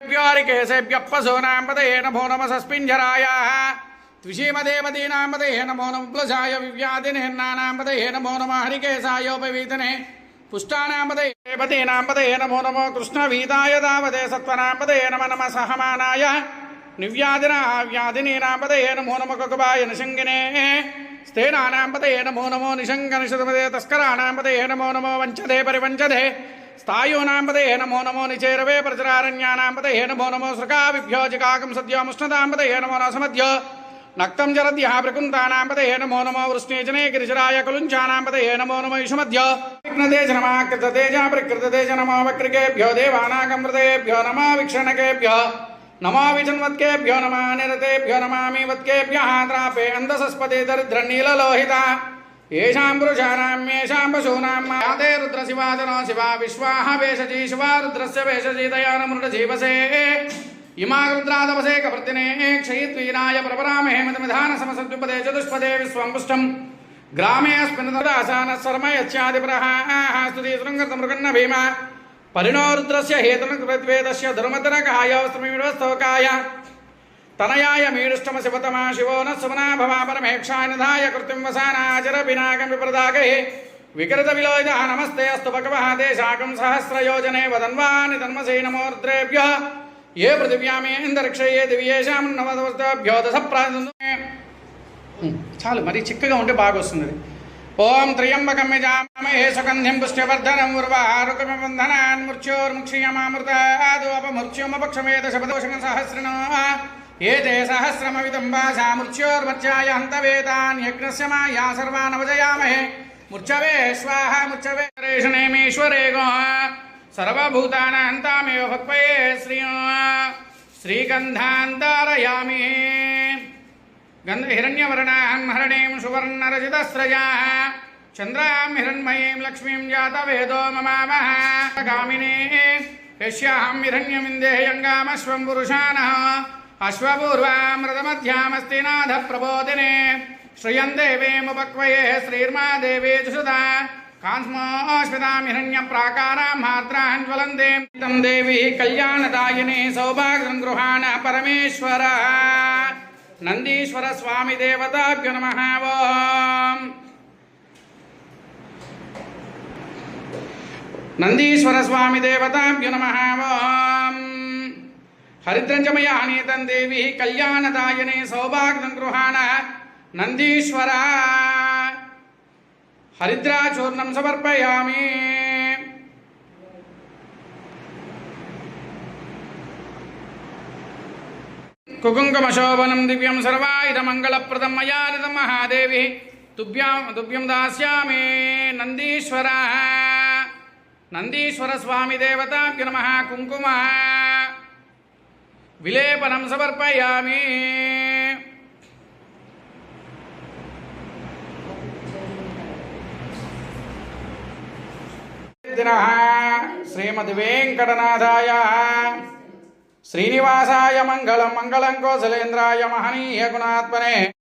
వ్యారికేశేభ్యప్పసోనాంపదయే నమో నమ సస్మింజరాయాः ద్విషీమదేవదీనాంపదయే నమో నమ ప్లసాయ వివ్యాధినిర్నానాంపదయే నమో నమ హరికేశాయోపవీతనే పుష్టానాంపదయే దేవదీనాంపదయే నమో నమో కృష్ణవీతాయ దావదే సత్వనాంపదయే నమ నమ సహమానాయ నివ్యాధినా వ్యాధినీనాంపదయే నమో నమ కకుబాయ నిశంగినే స్థేనానాంపదయే నమో నమో నిశంగనిషదమదే తస్కరాణాంపదయే నమో నమో వంచదే పరివంచదే స్థాయూనాంపదయే నమో నమో నిచేరవే ప్రచురారణ్యానాంపదయే నమో నమో సృకావిభ్యోజికాకం సద్యోముష్ణతాంపదయే నమో నసమద్య నక్తం జరద్యః ప్రకుంతానాంపదయే నమో నమో వృష్ణేజనే గిరిజరాయ కులుంచానాంపదయే నమో నమో ఇషమద్య విఘ్నదేశ నమా కృతతేజ ప్రకృతతేజ నమో వక్రికేభ్యో దేవానాగమృతేభ్యో నమో విక్షణకేభ్యో నమో విజన్వత్కేభ్యో నమా నిరతేభ్యో నమామి వత్కేభ్యः త్రాపే అందసస్పదే ఏషాం పురుషాణం ఏషాం పశూనాం యాతే రుద్ర శివాజనో శివ విశ్వాహ వేషజి శివ రుద్రస్య వేషజీతయాన మృడ జీవసే ఇమాగరుద్రాదవసే కవర్తినే క్షయిత్వీనాయ క్షయత్వీనాయ ప్రపరామహేమతిమిధాన సమసద్విపదే చతుష్పదే విశ్వం పుష్టం గ్రామే స్మినదాసాన శర్మ యచ్చాదిపరహాః స్తుతి శృంగర్త మృగన్న భీమ పరిణో రుద్రస్య హేతున కృత్వేదస్య ధర్మతనకాయ స్తోకాయ తనయాయ మీడుష్టమ శివతమా శివో న సుమనా భవా పరమేక్షానిధాయ కృత్యం వసానాచర పినాకం విప్రదాగే వికృత విలోయిత నమస్తే అస్తు భగవః దేశాకం సహస్రయోజనే వదన్వాని తన్మసే నమో రుద్రేభ్య ఏ పృథివ్యామేందరిక్ష ఏ దివ్యేషాం నవదవస్తాభ్యో దశ చాలు మరి చిక్కగా ఉంటే బాగా వస్తుంది ఓం త్ర్యంబకం యజామహే సుగంధిం పుష్ట్యవర్ధనం ఉర్వారుకమిబంధనాన్ మృత్యోర్ముక్షీయమామృతాదోపమృత్యుమపక్షమేత శపదోషం సహస్రణ ఏతే సహస్రమవిదం వాసా మృత్యోర్మర్చాయ హంతవేతాన్ యజ్ఞస్య మాయా సర్వానవజయామహే. ముచ్చవే స్వాహ ముచ్చవే రేషణేమీశ్వరే గో సర్వభూతానాంతామేవ భక్వయే శ్రీ. శ్రీగంధాంతారయామి గంధ హిరణ్యవర్ణాం హరణీం సువర్ణరజితస్రజాः. చంద్రాం హిరణ్మయీం లక్ష్మీం జాతవేదో మమామः గామినీ యస్యాహం హిరణ్యమిందేయంగామశ్వం పురుషానः అశ్వపూర్వామృతమధ్యామస్తి నాథ ప్రబోధినే శ్రియం దేవీముపక్వయే శ్రీర్మా దేవీ చుషుత కాంస్మోస్మితాం హిరణ్య ప్రాకారాం మాత్రాన్ జ్వలందేం తం దేవి కళ్యాణదాయిని సౌభాగ్యం గృహాణ పరమేశ్వర నందీశ్వర ஹரித்ரஞ்சமயானீதம் தேவி கல்யாணதாயனே சௌபாகிதம் குருஹாண நந்தீஸ்வரா ஹரித்ராச்சூர்ணம் சமர்ப்பயாமி குகுங்குமசோபனம் திவ்யம் சர்வாயுதமங்கலப்பிரதம் மயாரிதம் மகாதேவி துப்யாம் துப்யம் தாஸ்யாமே நந்தீஸ்வரா நந்தீஸ்வரஸ்வாமி தேவதாபிய நம குங்கும విలేపనం సమర్పయామి. శ్రీమతి వెంకటనాథాయ శ్రీనివాసాయ మంగళం మంగళం కోసలేంద్రాయ మహనీయ గుణాత్మనే.